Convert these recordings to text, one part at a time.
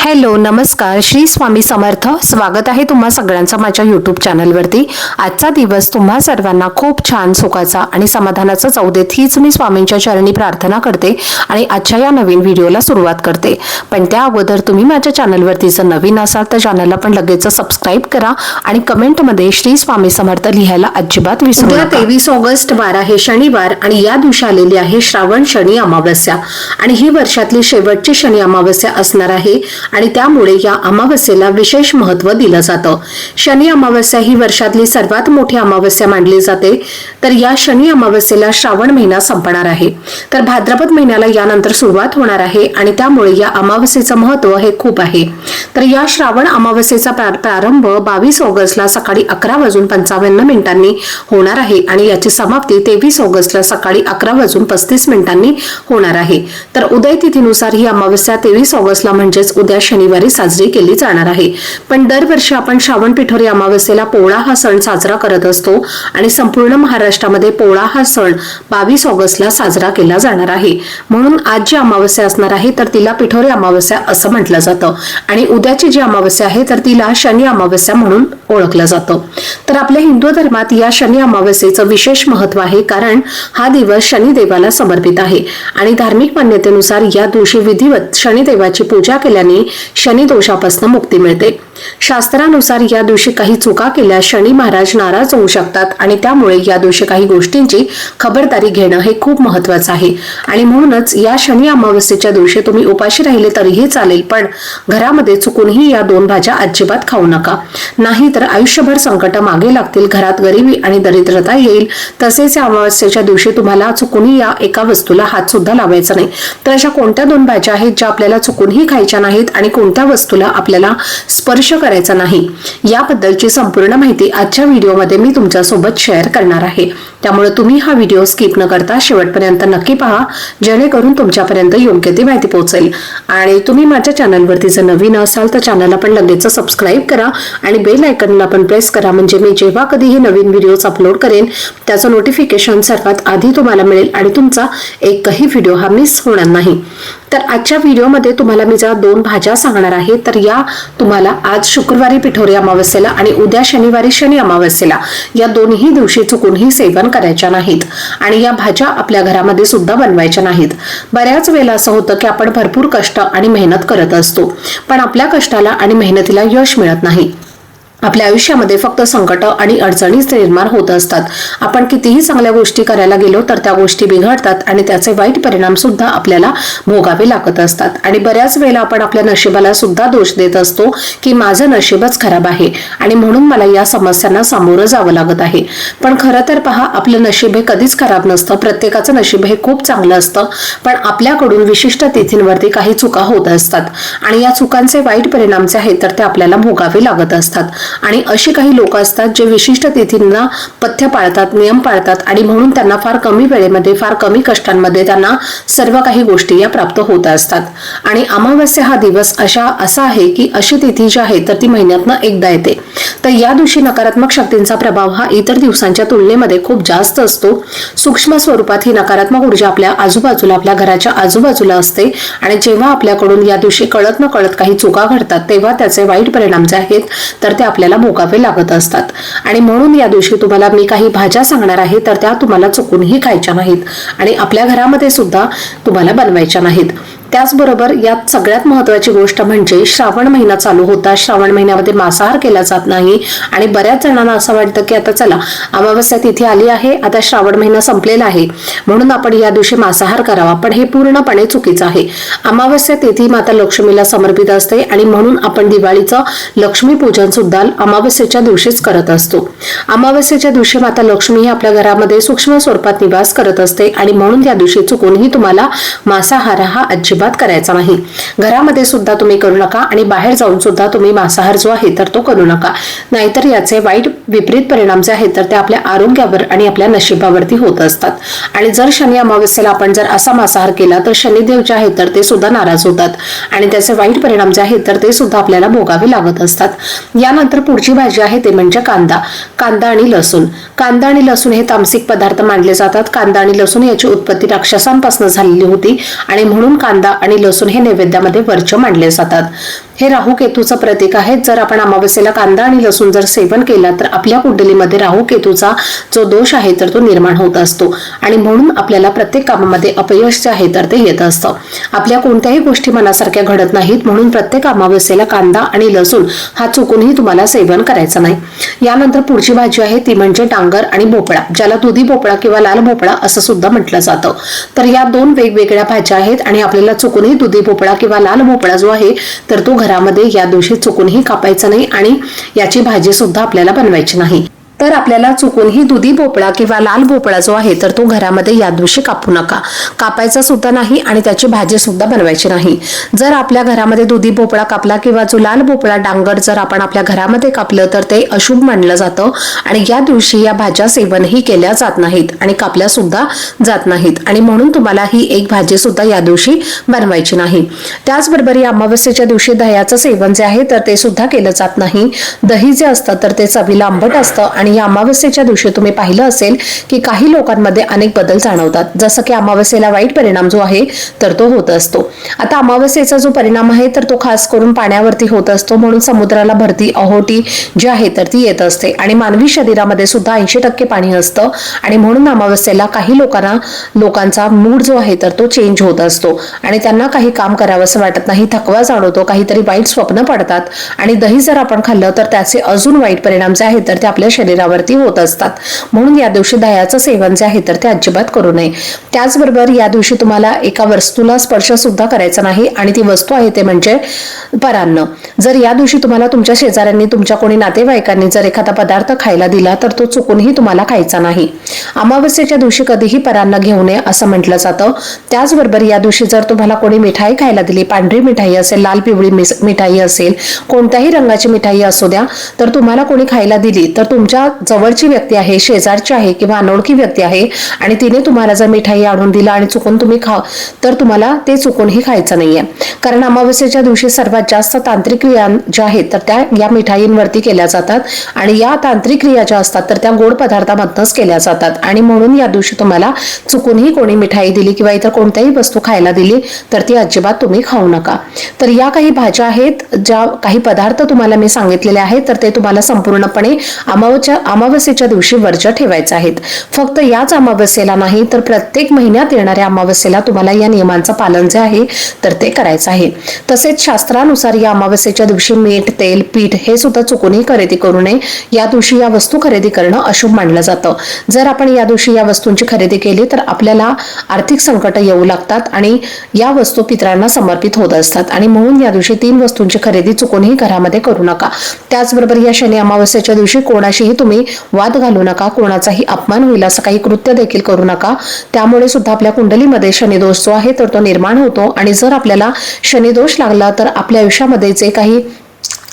Hello नमस्कार. श्री स्वामी समर्थ. स्वागत आहे तुम्हा सगळ्यांचं माझ्या यूट्यूब चॅनलवरती आजचा दिवस तुम्हा सर्वांना खूप छान सुखाचा आणि समाधानाचा जाऊ देत हीच मी स्वामींच्या चरणी प्रार्थना करते आणि आजच्या या नवीन व्हिडिओला सुरुवात करते. पण त्या अगोदर तुम्ही माझ्या चॅनलवरती जर नवीन असाल तर चॅनलला पण लगेच सबस्क्राईब करा आणि कमेंटमध्ये श्री स्वामी समर्थ लिहायला अजिबात विसरू नका. तेवीस ऑगस्ट वार आहे शनिवार आणि या दिवशी आलेली आहे श्रावण शनी अमावस्या. आणि ही वर्षातली शेवटची शनी अमावस्या असणार आहे. आणि त्यामुळे या अमावस्येला विशेष महत्त्व दिलं जातं. शनी अमावस्या ही वर्षातली सर्वात मोठी अमावस्या मानली जाते. तर या शनी अमावस्येला श्रावण महिना संपणार आहे. तर भाद्रपद महिन्याला यानंतर सुरुवात होणार आहे आणि त्यामुळे या अमावस्येचं महत्त्व हे खूप आहे. तर या श्रावण अमावस्येचा प्रारंभ बावीस ऑगस्टला सकाळी अकरा वाजून पंचावन्न मिनिटांनी होणार आहे आणि याची समाप्ती तेवीस ऑगस्टला सकाळी अकरा वाजून पस्तीस मिनिटांनी होणार आहे. तर उदय तिथीनुसार ही अमावस्या तेवीस ऑगस्टला म्हणजेच उद्या शनिवारी साजरी केली जाणार आहे. पण दरवर्षी आपण श्रावण पिठोरी अमावस्येला पोळा हा सण साजरा करत असतो आणि संपूर्ण महाराष्ट्रामध्ये पोळा हा सण बावीस ऑगस्टला साजरा केला जाणार आहे. म्हणून आज जी अमावस्या असणार आहे तर तिला पिठोरी अमावस्या असं म्हटलं जातं. आणि उद्याची जी अमावस्या आहे तर तिला शनी अमावस्या म्हणून ओळखलं जातं. तर आपल्या हिंदू धर्मात या शनी अमावस्येचं विशेष महत्त्व आहे कारण हा दिवस शनिदेवाला समर्पित आहे. आणि धार्मिक मान्यतेनुसार या दिवशी विधिवत शनिदेवाची पूजा केल्याने शनी दोषापासून मुक्ती मिळते. शास्त्रानुसार या दिवशी काही चुका केल्यास शनी महाराज नाराज होऊ शकतात आणि त्यामुळे या दिवशी काही गोष्टींची खबरदारी घेणं हे खूप महत्वाचं आहे. आणि म्हणूनच या शनी अमावस्येच्या दिवशी तुम्ही उपाशी राहिले तरीही चालेल पण घरामध्ये चुकूनही या दोन भाज्या अजिबात खाऊ नका. नाही तर आयुष्यभर संकट मागे लागतील घरात गरिबी आणि दरिद्रता येईल. तसेच या अमावस्येच्या दिवशी तुम्हाला चुकूनही या एका वस्तूला हात सुद्धा लावायचा नाही. तर अशा कोणत्या दोन भाज्या आहेत ज्या आपल्याला चुकूनही खायच्या नाहीत आणि कोणत्या वस्तूला आपल्याला स्पर्श करायचा नाही याबद्दलची संपूर्ण माहिती आजच्या व्हिडिओमध्ये मी तुमच्यासोबत शेअर करणार आहे. त्यामुळे तुम्ही हा व्हिडिओ स्किप न करता शेवटपर्यंत नक्की पहा जेणेकरून तुमच्यापर्यंत योग्य ती माहिती पोहोचेल. आणि तुम्ही माझ्या चॅनलवरती जर नवीन असाल तर चॅनलला पण लगेच सबस्क्राईब करा आणि बेल आयकनला पण प्रेस करा म्हणजे मी जेव्हा कधीही नवीन व्हिडिओज अपलोड करेन त्याचं नोटिफिकेशन सर्वात आधी तुम्हाला मिळेल आणि तुमचा एकही व्हिडिओ हा मिस होणार नाही. तर आजच्या व्हिडिओमध्ये तुम्हाला मी ज्या दोन भाज्या सांगणार आहे तर या तुम्हाला आज शुक्रवारी पिठोरी अमावस्येला आणि उद्या शनिवारी शनी अमावस्येला या दोन्ही दिवशी चुकूनही सेवन करायच्या नाहीत. आणि या भाज्या आपल्या घरामध्ये सुद्धा बनवायच्या नाहीत. बऱ्याच वेळेला असं होतं की आपण भरपूर कष्ट आणि मेहनत करत असतो. पण आपल्या कष्टाला आणि मेहनतीला यश मिळत नाही. आपल्या आयुष्यामध्ये फक्त संकट आणि अडचणीच निर्माण होत असतात. आपण कितीही चांगल्या गोष्टी करायला गेलो तर त्या गोष्टी बिघडतात आणि त्याचे वाईट परिणाम सुद्धा आपल्याला भोगावे लागत असतात. आणि बऱ्याच वेळेला आपण आपल्या नशिबाला सुद्धा दोष देत असतो की माझं नशीबच खराब आहे आणि म्हणून मला या समस्यांना सामोरं जावं लागत आहे. पण खरं तर पहा आपलं नशीब हे कधीच खराब नसतं. प्रत्येकाचं नशीब हे खूप चांगलं असतं. पण आपल्याकडून विशिष्ट तिथींवरती काही चुका होत असतात. आणि या चुकांचे वाईट परिणाम जे आहेत तर ते आपल्याला भोगावे लागत असतात. आणि अशी काही लोक असतात जे विशिष्ट तिथींना पथ्य पाळतात नियम पाळतात आणि म्हणून त्यांना फार कमी वेळेमध्ये फार कमी कष्टांमध्ये त्यांना सर्व काही गोष्टी या प्राप्त होत असतात. आणि अमावस्या हा दिवस अशा असा आहे की अशी तिथी जी आहे तर ती महिन्यातनं एकदा येते. तर या दिवशी नकारात्मक शक्तींचा प्रभाव हा इतर दिवसांच्या तुलनेमध्ये खूप जास्त असतो. सूक्ष्म स्वरूपात ही नकारात्मक ऊर्जा आपल्या आजूबाजूला आपल्या घराच्या आजूबाजूला असते आणि जेव्हा आपल्याकडून या दिवशी कळत न कळत काही चुका घडतात तेव्हा त्याचे वाईट परिणाम जे आहेत तर ते आपल्याला भोगावे लागत असतात. आणि म्हणून या दिवशी तुम्हाला मी काही भाज्या सांगणार आहे तर त्या तुम्हाला चुकूनही खायच्या नाहीत. आणि आपल्या घरामध्ये सुद्धा तुम्हाला बनवायच्या नाहीत. त्याचबरोबर यात सगळ्यात महत्वाची गोष्ट म्हणजे श्रावण महिना चालू होता. श्रावण महिन्यामध्ये मांसाहार केला जात नाही आणि बऱ्याच जणांना असं वाटतं की आता चला अमावस्या तिथे आली आहे आता श्रावण महिना संपलेला आहे. म्हणून आपण या दिवशी मांसाहार करावा पण हे पूर्णपणे चुकीचं आहे. अमावस्या तिथी माता लक्ष्मीला समर्पित असते आणि म्हणून आपण दिवाळीचं लक्ष्मी पूजन सुद्धा अमावस्येच्या दिवशीच करत असतो. अमावस्येच्या दिवशी माता लक्ष्मी ही आपल्या घरामध्ये सूक्ष्म स्वरूपात निवास करत असते आणि म्हणून त्या दिवशी चुकूनही तुम्हाला मांसाहार हा अजिबात अजिबात करायचा नाही. घरामध्ये सुद्धा तुम्ही करू नका आणि बाहेर जाऊन सुद्धा तुम्ही मांसाहार जो आहे तर तो करू नका. नाहीतर याचे वाईट विपरीत परिणाम जे आहेत तर ते आपल्या आरोग्यावर आणि आपल्या नशिबावरती होत असतात. आणि जर शनी अमावस्येला आपण जर असा मांसाहार केला तर शनिदेव जे आहेत तर ते सुद्धा नाराज होतात. आणि त्याचे वाईट परिणाम जे आहेत तर ते सुद्धा आपल्याला भोगावे लागत असतात. यानंतर पुढची भाजी आहे ते म्हणजे कांदा. कांदा आणि लसूण. कांदा आणि लसूण हे तामसिक पदार्थ मानले जातात. कांदा आणि लसूण याची उत्पत्ती राक्षसांपासून झालेली होती आणि म्हणून कांदा आणि लसूण हे नैवेद्यामध्ये वर्ज्य मानले जातात. हे राहू केतूचं प्रतीक आहे. जर आपण अमावस्येला कांदा आणि लसूण जर सेवन केला तर आपल्या कुंडलीमध्ये राहू केतूचा जो दोष आहे तर तो निर्माण होत असतो. आणि म्हणून आपल्याला प्रत्येक कामामध्ये अपयश जे आहे तर ते येत असतं. आपल्या कोणत्याही गोष्टी मनासारख्या घडत नाहीत म्हणून प्रत्येक अमावस्येला कांदा आणि लसूण हा चुकूनही तुम्हाला सेवन करायचा नाही. यानंतर पुढची भाजी आहे ती म्हणजे डांगर आणि भोपळा ज्याला दुधी भोपळा किंवा लाल भोपळा असं सुद्धा म्हटलं जातं. तर या दोन वेगवेगळ्या भाज्या आहेत आणि आपल्याला चुकूनही दुधी भोपळा किंवा लाल भोपळा जो आहे तर तो घरामध्ये या दिवशी चुकूनही कापायचा नाही आणि याची भाजी सुद्धा आपल्याला बनवायची नाही. तर आपल्याला चुकूनही दुधी भोपळा किंवा लाल भोपळा जो आहे तर तो घरामध्ये या दिवशी कापू नका. कापायचा सुद्धा नाही आणि त्याची भाजी सुद्धा बनवायची नाही. जर आपल्या घरामध्ये दुधी भोपळा कापला किंवा जो लाल भोपळा डांगर जर आपण आपल्या घरामध्ये कापलं तर ते अशुभ मानलं जातं आणि या दिवशी या भाज्या सेवनही केल्या जात नाहीत आणि कापल्या सुद्धा जात नाहीत. आणि म्हणून तुम्हाला ही एक भाजी सुद्धा या दिवशी बनवायची नाही. त्याचबरोबर या अमावस्येच्या दिवशी दह्याचं सेवन जे आहे तर ते सुद्धा केलं जात नाही. दही जे असतं तर ते चवीला आंबट असतं आणि या अमावस्येच्या दिवशी तुम्ही पाहिलं असेल की काही लोकांमध्ये अनेक बदल जाणवतात. जसं की अमावस्येला वाईट परिणाम जो आहे तर तो होत असतो. आता अमावस्येचा जो परिणाम आहे तर तो खास करून पाण्यावरती होत असतो. म्हणून समुद्राला भरती अहोटी जी आहे तर ती येत असते. आणि मानवी शरीरामध्ये सुद्धा ऐंशी टक्के पाणी असतं. आणि म्हणून अमावस्येला काही लोकांना लोकांचा मूड जो आहे तर तो चेंज होत असतो. आणि त्यांना काही काम करावंसं वाटत नाही थकवा जाणवतो काहीतरी वाईट स्वप्न पडतात. आणि दही जर आपण खाल्लं तर त्याचे अजून वाईट परिणाम जे आहेत तर ते आपल्या शरीरावरती होत असतात. म्हणून या दिवशी दह्याचं सेवन जे आहे तर ते अजिबात करू नये. त्याचबरोबर या दिवशी तुम्हाला एका वस्तूला स्पर्श सुद्धा करायचा नाही आणि ती वस्तू आहे ते म्हणजे परान्न. जर या दिवशी तुम्हाला तुमच्या शेजाऱ्यांनी तुमच्या कोणी नातेवाईकांनी जर एखादा पदार्थ खायला दिला तर तो चुकूनही तुम्हाला खायचा नाही. अमावस्येच्या दिवशी कधीही परान्न घेऊ नये असं म्हटलं जातं. त्याचबरोबर या दिवशी जर तुम्हाला कोणी मिठाई खायला दिली पांढरी मिठाई असेल लाल पिवळी मिस- मिठाई असेल कोणत्याही रंगाची मिठाई असू द्या तर तुम्हाला कोणी खायला दिली तर तुमच्या जवळची व्यक्ती आहे शेजारची आहे किंवा अनोळखी व्यक्ती आहे आणि तिने तुम्हाला जर मिठाई आणून दिला आणि चुकून तुम्ही खा तर तुम्हाला ते चुकूनही खायचं नाहीये. कारण अमावस्येच्या दिवशी सर्वात जास्त तांत्रिक क्रिया ज्या आहेत तर त्या या मिठाईंवरती केल्या जातात आणि या तांत्रिक क्रिया ज्या असतात तर त्या गोड पदार्थामधनच केल्या जातात. आणि म्हणून या दिवशी तुम्हाला चुकूनही कोणी मिठाई दिली किंवा इतर कोणत्याही वस्तू खायला दिली तर ती अजिबात तुम्ही खाऊ नका. तर या काही भाज्या आहेत ज्या काही पदार्थ तुम्हाला मी सांगितलेले आहेत तर ते तुम्हाला संपूर्णपणे महिन्याच्या अमावस्येच्या दिवशी वर्ज ठेवायचे आहेत. फक्त याच अमावस्येला नाही तर प्रत्येक महिन्यात येणाऱ्या अमावस्येला तुम्हाला या नियमांचं पालन जे आहे तर ते करायचं आहे. तसेच शास्त्रानुसार या अमावस्येच्या दिवशी मीठ तेल पीठ हे सुद्धा चुकूनही खरेदी करू नये. या दिवशी या वस्तू खरेदी करणं अशुभ मानलं जातं. जर आपण या दिवशी या वस्तूंची खरेदी केली तर आपल्याला आर्थिक संकट येऊ लागतात आणि या वस्तू पितरांना समर्पित होत असतात. आणि म्हणून या दिवशी तीन वस्तूंची खरेदी चुकूनही घरामध्ये करू नका. त्याचबरोबर या शनी अमावस्येच्या दिवशी कोणाशीही तुम्ही वाद घालू नका कोणाचाही अपमान होईल असं काही कृत्य देखील करू नका. त्यामुळे सुद्धा आपल्या कुंडलीमध्ये शनिदोष जो आहे तर तो निर्माण होतो. आणि जर आपल्याला शनिदोष लागला तर आपल्या आयुष्यामध्ये जे काही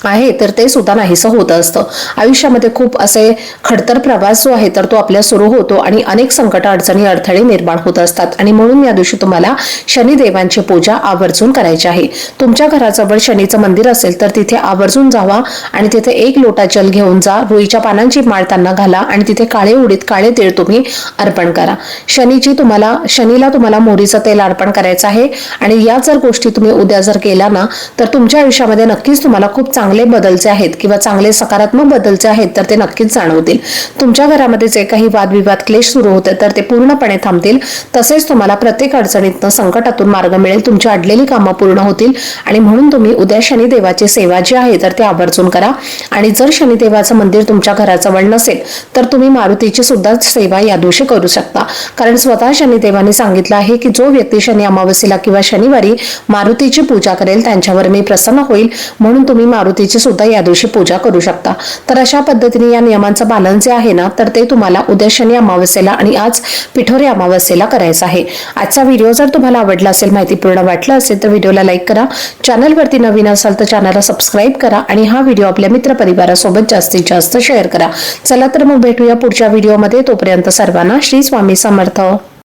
आहे तर ते सुद्धा नाहीसं होत असतं. आयुष्यामध्ये खूप असे खडतर प्रवास जो आहे तर तो आपल्या सुरू होतो आणि अनेक संकट अडचणी अडथळे निर्माण होत असतात. आणि म्हणून या दिवशी तुम्हाला शनिदेवांची पूजा आवर्जून करायची आहे. तुमच्या घराजवळ शनीचं मंदिर असेल तर तिथे आवर्जून जावा आणि तिथे एक लोटा जल घेऊन जा. रुईच्या पानांची माळ त्यांना घाला आणि तिथे काळे उडीत काळे तीळ तुम्ही अर्पण करा. शनीची तुम्हाला शनीला तुम्हाला मोहरीचं तेल अर्पण करायचं आहे. आणि या जर गोष्टी तुम्ही उद्या जर केल्या ना तर तुमच्या आयुष्यामध्ये नक्कीच तुम्हाला खूप चांगलं चांगले बदलचे आहेत किंवा चांगले सकारात्मक बदलचे आहेत तर ते नक्कीच जाणवतील. तुमच्या घरामध्ये जे काही वादविवाद क्लेश सुरू होते तर ते पूर्णपणे थांबतील. तसेच तुम्हाला प्रत्येक अडचणीतनं संकटातून मार्ग मिळेल तुमची अडलेली कामं पूर्ण होतील आणि म्हणून तुम्ही उद्या शनिदेवाची सेवा जी आहे तर ते आवर्जून करा. आणि जर शनिदेवाचं मंदिर तुमच्या घराजवळ नसेल तर तुम्ही मारुतीची सुद्धा सेवा या दिवशी करू शकता. कारण स्वतः शनिदेवाने सांगितलं आहे की जो व्यक्ती शनी अमावस्येला किंवा शनिवारी मारुतीची पूजा करेल त्यांच्यावर मी प्रसन्न होईल. म्हणून तुम्ही मारुती मारुतीची सुद्धा या दिवशी पूजा करू शकता. तर अशा पद्धतीने या नियमांचं पालन जे आहे ना तर ते तुम्हाला उद्या शनी अमावस्येला आणि आज पिठोरी अमावस्येला करायचं आहे. आजचा व्हिडिओ जर तुम्हाला आवडला असेल माहितीपूर्ण वाटलं असेल तर व्हिडिओला लाईक करा. चॅनलवरती नवीन असाल तर चॅनलला सबस्क्राईब करा आणि हा व्हिडिओ आपल्या मित्रपरिवारासोबत जास्तीत जास्त शेअर करा. चला तर मग भेटूया पुढच्या व्हिडिओमध्ये. तोपर्यंत सर्वांना श्री स्वामी समर्थ.